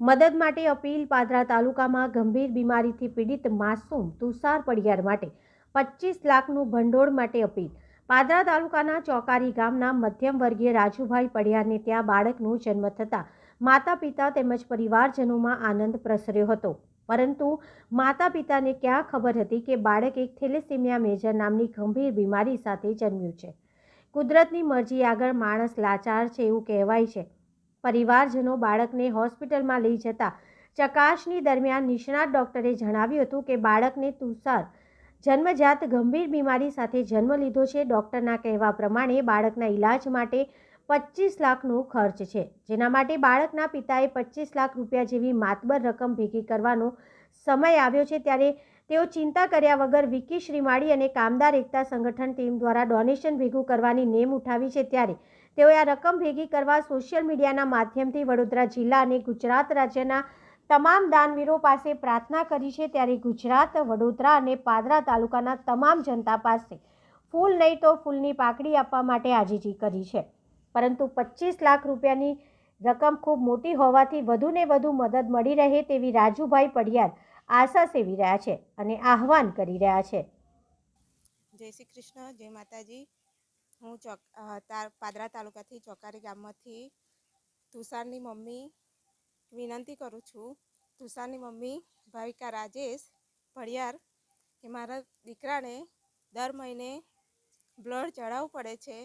મદદ માટે અપીલ પાદરા તાલુકામાં ગંભીર બીમારીથી પીડિત માસૂમ તુષાર પડિયાર માટે પચીસ લાખનું ભંડોળ માટે અપીલ. પાદરા તાલુકાના ચોકારી ગામના મધ્યમ વર્ગીય રાજુભાઈ પડિયારને ત્યાં બાળકનું જન્મ થતાં માતા પિતા તેમજ પરિવારજનોમાં આનંદ પ્રસર્યો હતો. પરંતુ માતા પિતાને ક્યાં ખબર હતી કે બાળક એક થેલેસેમિયા મેજર નામની ગંભીર બીમારી સાથે જન્મ્યું છે? કુદરતની મરજી આગળ માણસ લાચાર છે એવું કહેવાય છે. પરિવારજનો બાળકને હોસ્પિટલમાં લઈ જતા ચકાસણી દરમિયાન નિષ્ણાત ડોક્ટરે જણાવ્યું હતું કે બાળકને તુષાર જન્મજાત ગંભીર બીમારી સાથે જન્મ લીધો છે. ડોક્ટરના કહેવા પ્રમાણે બાળકના ઈલાજ માટે પચીસ લાખનો ખર્ચ છે. જેના માટે બાળકના પિતાએ પચીસ લાખ રૂપિયા જેવી માતબર રકમ ભેગી કરવાનો સમય આવ્યો છે ત્યારે તેઓ ચિંતા કર્યા વગર વિકી શ્રીમાળી અને કામદાર એકતા સંગઠન ટીમ દ્વારા ડોનેશન ભેગું કરવાની નેમ ઉઠાવી છે ત્યારે તેઓએ આ રકમ ભેગી કરવા સોશિયલ મીડિયાના માધ્યમથી વડોદરા જિલ્લા અને ગુજરાત રાજ્યના તમામ દાનવીરો પાસે પ્રાર્થના કરી છે ત્યારે ગુજરાત, વડોદરા અને પાદરા તાલુકાના તમામ જનતા પાસે ફૂલ નહીં તો ફૂલની પાકડી આપવા માટે આજીજી કરી છે. પરંતુ પચીસ લાખ રૂપિયાની રકમ ખૂબ મોટી હોવાથી વધુને વધુ મદદ મળી રહે તેવી રાજુભાઈ પડિયાર આશા સેવી રહ્યા છે અને આહવાન કરી રહ્યા છે. જય શ્રી કૃષ્ણ, જય માતાજી. હું ચોક પાદરા તાલુકાથી ચોકારી ગામમાંથી તુષારની મમ્મી વિનંતી કરું છું. તુષારની મમ્મી ભાવિકા રાજેશ ભડિયાર કે મારા દીકરાને દર મહિને બ્લડ ચડાવવું પડે છે.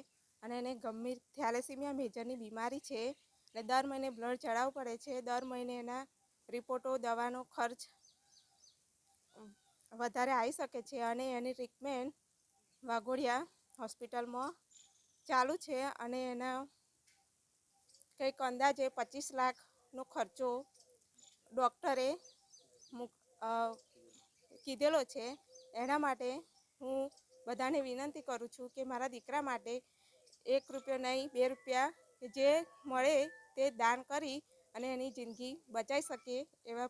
અને એને ગંભીર થેલેસીમિયા મેજરની બીમારી છે અને દર મહિને બ્લડ ચડાવવું પડે છે. દર મહિને એના રિપોર્ટો, દવાનો ખર્ચ વધારે આવી શકે છે અને એની ટ્રીટમેન્ટ વાઘોડિયા હોસ્પિટલમાં ચાલુ છે અને એના કંઈક અંદાજે પચીસ લાખનો ખર્ચો ડૉક્ટરે કીધેલો છે. એના માટે હું બધાને વિનંતી કરું છું કે મારા દીકરા માટે એક રૂપિયો નહીં, બે રૂપિયા જે મળે તે દાન કરી અને એની જિંદગી બચાવી શકીએ એવા